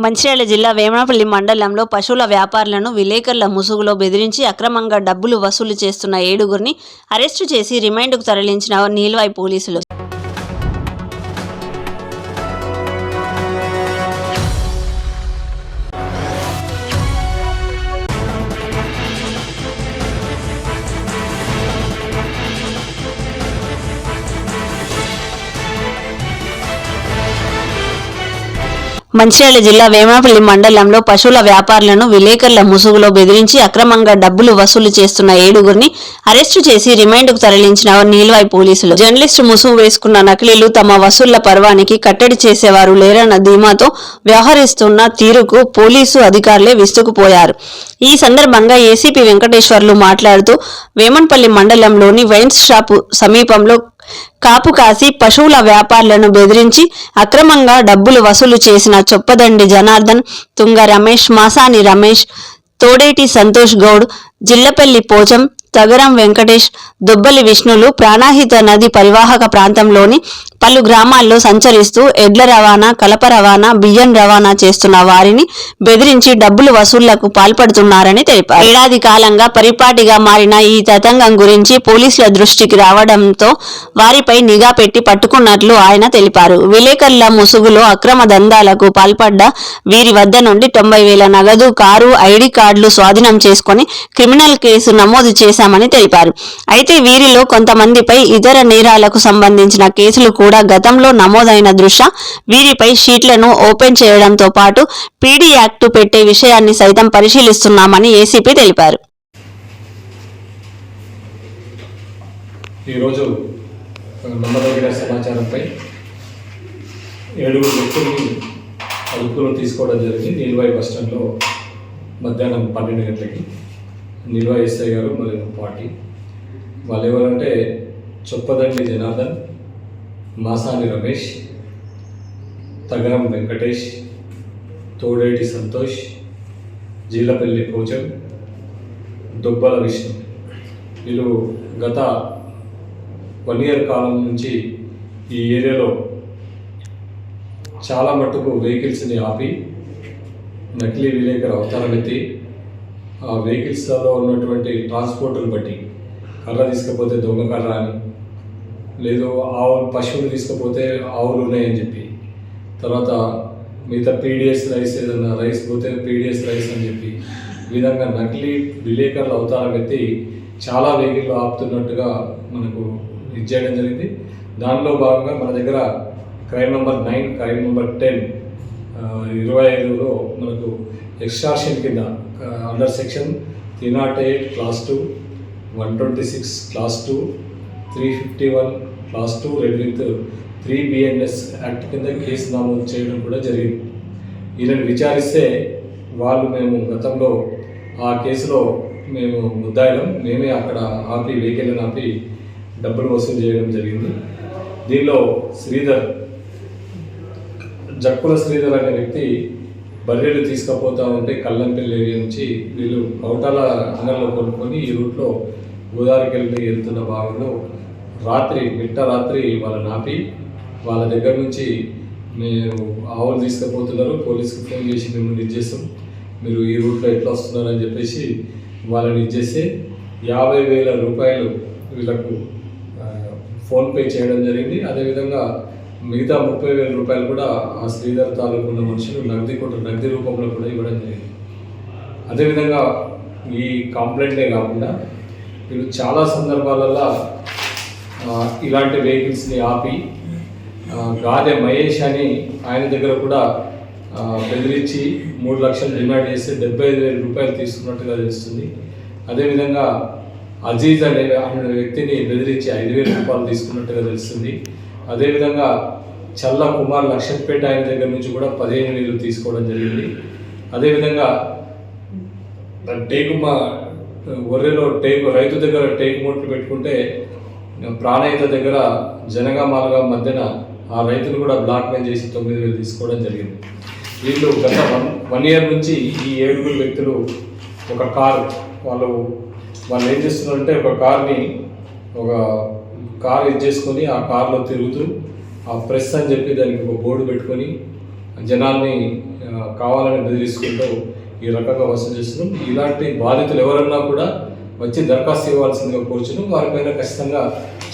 మంచిర్యాల జిల్లా వేమనపల్లి మండలంలో పశువుల వ్యాపారులను విలేకరుల ముసుగులో బెదిరించి అక్రమంగా డబ్బులు వసూలు చేస్తున్న ఏడుగురిని అరెస్టు చేసి రిమైండ్కు తరలించిన నీల్వాయి పోలీసులు. మంచిర్యాల జిల్లా వేమనపల్లి మండలంలో పశువుల వ్యాపారులను విలేకరుల ముసుగులో బెదిరించి అక్రమంగా డబ్బులు వసూలు చేస్తున్న ఏడుగురిని అరెస్టు చేసి రిమైండ్కు తరలించిన నీల్వాయి పోలీసులు. జర్నలిస్టు ముసుగు వేసుకున్న నకిలీలు తమ వసూళ్ళ పర్వానికి కట్టడి చేసేవారు లేరన్న ధీమాతో వ్యవహరిస్తున్న తీరుకు పోలీసు అధికారులే విస్తుకుపోయారు ఈ సందర్భంగా ఏసీపీ వెంకటేశ్వర్లు మాట్లాడుతూ వేమన్పల్లి మండలంలోని వైన్స్ షాపు సమీపంలో కాపు కాసి పశువుల వ్యాపారులను బెదిరించి అక్రమంగా డబ్బులు వసూలు చేసిన చొప్పదండి జనార్దన్ తుంగ రమేష్ మాసాని రమేష్ తోడేటి సంతోష్ గౌడ్ జిల్లపల్లి పోచం తగరం వెంకటేష్ దుబ్బలి విష్ణులు ప్రాణాహిత నది పరివాహక ప్రాంతంలోని పలు గ్రామాల్లో సంచరిస్తూ ఎడ్ల రవాణా కలప రవాణా బియ్యం రవాణా చేస్తున్న వారిని బెదిరించి డబ్బులు వసూళ్ళకు పాల్పడుతున్నారని తెలిపారు. ఏడాది కాలంగా పరిపాటిగా మారిన ఈ తతంగం గురించి పోలీసుల దృష్టికి రావడంతో వారిపై నిఘా పెట్టి పట్టుకున్నట్లు ఆయన తెలిపారు. విలేకరుల ముసుగులో అక్రమ దందాలకు పాల్పడ్డ వీరి వద్ద నుండి తొంభై వేల నగదు కారు ఐడి కార్డులు స్వాధీనం చేసుకుని క్రిమినల్ కేసు నమోదు చేశామని తెలిపారు. అయితే వీరిలో కొంతమందిపై ఇతర నేరాలకు సంబంధించిన కేసులు కూడా గతంలో నమోదైన దృష్ట్యా వీరిపై షీట్లను ఓపెన్ చేయడంతో పాటు పీడీ యాక్టు పెట్టే విషయాన్ని సైతం పరిశీలిస్తున్నామని ఏసీపీ తెలిపారు. ఈరోజు నమ్మదగిన సమాచారంపై ఏడుగురు వ్యక్తుల్ని అదుపులో తీసుకోవడం జరిగింది. నీల్వాయి బస్టాండ్లో మధ్యాహ్నం పన్నెండు గంటలకి నిల్వ ఎస్ఐ గారు మరియు పార్టీ. వాళ్ళు ఎవరంటే చొప్పదండి జనార్దన్ మాసాని రమేష్ తగరం వెంకటేష్ తోడేటి సంతోష్ జీలపల్లి పూజం దుబ్బల విష్ణు. వీళ్ళు గత వన్ ఇయర్ కాలం నుంచి ఈ ఏరియాలో చాలా మట్టుకు వెహికల్స్ని ఆపి నకిలీ విలేకరు అవతారం ఎత్తి వెహికల్స్లో ఉన్నటువంటి ట్రాన్స్పోర్ట్ని బట్టి కర్ర తీసుకపోతే దొంగ కర్ర అని లేదు ఆవులు పశువులు తీసుకపోతే ఆవులు ఉన్నాయని చెప్పి తర్వాత మిగతా పీడిఎస్ రైస్ ఏదన్నా రైస్ పోతే పీడిఎస్ రైస్ అని చెప్పి ఈ విధంగా నకిలీ విలేకరులు అవతారం ఎత్తి చాలా వెహికల్ ఆపుతున్నట్టుగా మనకు ఇది చేయడం జరిగింది. దానిలో భాగంగా మన దగ్గర crime number nine crime number ten ఇరవై ఐదులో మనకు ఎక్స్ట్రాషన్ కింద under section three not eight clause two one twenty six clause two three fifty one clause two read with three BNS act కింద కేసు నమోదు చేయడం కూడా జరిగింది. ఈయనను విచారిస్తే వాళ్ళు మేము గతంలో ఆ కేసులో మేము ముద్దాయడం మేమే అక్కడ ఆపి వెహికల్ని ఆపి డబ్బులు వసూలు చేయడం జరిగింది. దీనిలో శ్రీధర్ జక్కుల శ్రీధర్ అనే వ్యక్తి బర్రెలు తీసుకుపోతూ ఉంటే కల్లంపల్లి ఏరియా నుంచి వీళ్ళు కౌటాల అంగంలో కొనుక్కొని ఈ రూట్లో గోదావరికి వెళ్ళి వెళ్తున్న భాగంలో రాత్రి మిట్ట రాత్రి వాళ్ళని ఆపి వాళ్ళ దగ్గర నుంచి మేము ఆవులు తీసుకుపోతున్నారు. పోలీసుకు ఫోన్ చేసి మిమ్మల్ని ఇచ్చేస్తాం మీరు ఈ రూట్లో ఎట్లా వస్తున్నారని చెప్పేసి వాళ్ళని ఇచ్చేసి యాభై వేల రూపాయలు వీళ్ళకు ఫోన్పే చేయడం జరిగింది. అదేవిధంగా మిగతా ముప్పై వేల రూపాయలు కూడా ఆ శ్రీధర్ తాలూకు ఉన్న మనుషులు నగది కొట్టు నగది రూపంలో కూడా ఇవ్వడం జరిగింది. అదేవిధంగా ఈ కంప్లైంటే కాకుండా వీళ్ళు చాలా సందర్భాలలో ఇలాంటి వెహికల్స్ని ఆపి గాదె మహేష్ అని ఆయన దగ్గర కూడా బెదిరించి మూడు లక్షలు డిమాండ్ చేస్తే డెబ్బై ఐదు వేల రూపాయలు తీసుకున్నట్టుగా తెలుస్తుంది. అదేవిధంగా అజీజ్ అనే అనే వ్యక్తిని బెదిరించి ఐదు వేల రూపాయలు తీసుకున్నట్టుగా తెలుస్తుంది. అదేవిధంగా చల్ల కుమార్ లక్ష్మణపేట ఆయన దగ్గర నుంచి కూడా పదిహేను నీళ్ళు తీసుకోవడం జరిగింది. అదేవిధంగా టేకు మా ఒర్రెలో టేకు రైతు దగ్గర టేకు మూట్లు పెట్టుకుంటే ప్రాణయిత దగ్గర జనగామాలగా మధ్యన ఆ రైతును కూడా బ్లాక్మెయిల్ చేసి తొమ్మిది వేలు తీసుకోవడం జరిగింది. వీళ్ళు గత వన్ వన్ ఇయర్ నుంచి ఈ ఏడుగురు వ్యక్తులు ఒక కారు వాళ్ళు వాళ్ళు ఏం చేస్తున్నారంటే ఒక కార్ని ఒక కార్ ఇది చేసుకొని ఆ కార్లో తిరుగుతూ ఆ ప్రెస్ అని చెప్పి దానికి ఒక బోర్డు పెట్టుకొని జనాల్ని కావాలని బెదిరిస్తుంటూ ఈ రకంగా వసూలు చేస్తున్నాం. ఇలాంటి బాధితులు ఎవరన్నా కూడా వచ్చి దరఖాస్తు ఇవ్వాల్సిందిగా కోరుచును వారిపైన ఖచ్చితంగా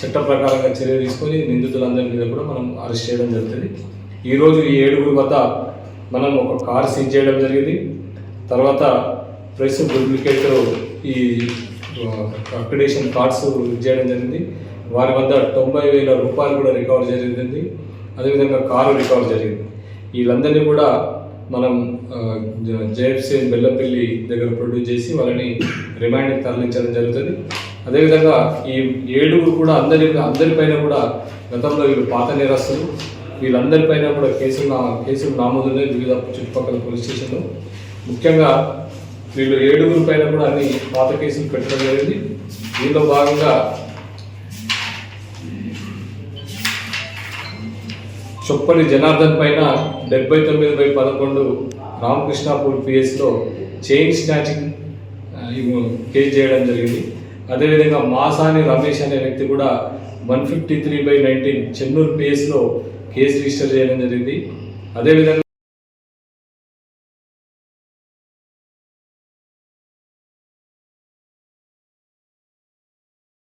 చట్ట ప్రకారంగా చర్య తీసుకొని నిందితులందరి మీద కూడా మనం అరెస్ట్ చేయడం జరుగుతుంది. ఈరోజు ఈ ఏడుగురు వద్ద మనం ఒక కార్ సీజ్ చేయడం జరిగింది. తర్వాత ప్రెస్ డూప్లికేట్ ఈ అక్రిడేషన్ కార్డ్స్ చేయడం జరిగింది. వారి వద్ద తొంభై వేల రూపాయలు కూడా రికవర్ జరిగింది. అదేవిధంగా కారు రికవర్ జరిగింది. వీళ్ళందరినీ కూడా మనం జేఎఫ్సీ బెల్లంపల్లి దగ్గర ప్రొడ్యూస్ చేసి వాళ్ళని రిమాండ్కి తరలించడం జరుగుతుంది. అదేవిధంగా ఈ ఏడుగురు కూడా అందరి అందరిపైన కూడా గతంలో వీళ్ళు పాత నేరస్తులు వీళ్ళందరిపైన కూడా కేసులు నా కేసులు నామోదున్నాయి వివిధ చుట్టుపక్కల పోలీస్ స్టేషన్లో. ముఖ్యంగా వీళ్ళు ఏడుగురు పైన కూడా అన్ని పాత కేసులు పెట్టడం జరిగింది. దీనిలో భాగంగా చొప్పని జనార్దన్ పైన డెబ్బై తొమ్మిది బై పదకొండు రామకృష్ణాపూర్ పిఎస్లో చైన్ స్నాచింగ్ కేసు చేయడం జరిగింది. అదేవిధంగా మాసాని రమేష్ అనే వ్యక్తి కూడా one fifty three by nineteen Chennur పిఎస్లో case register చేయడం జరిగింది. అదేవిధంగా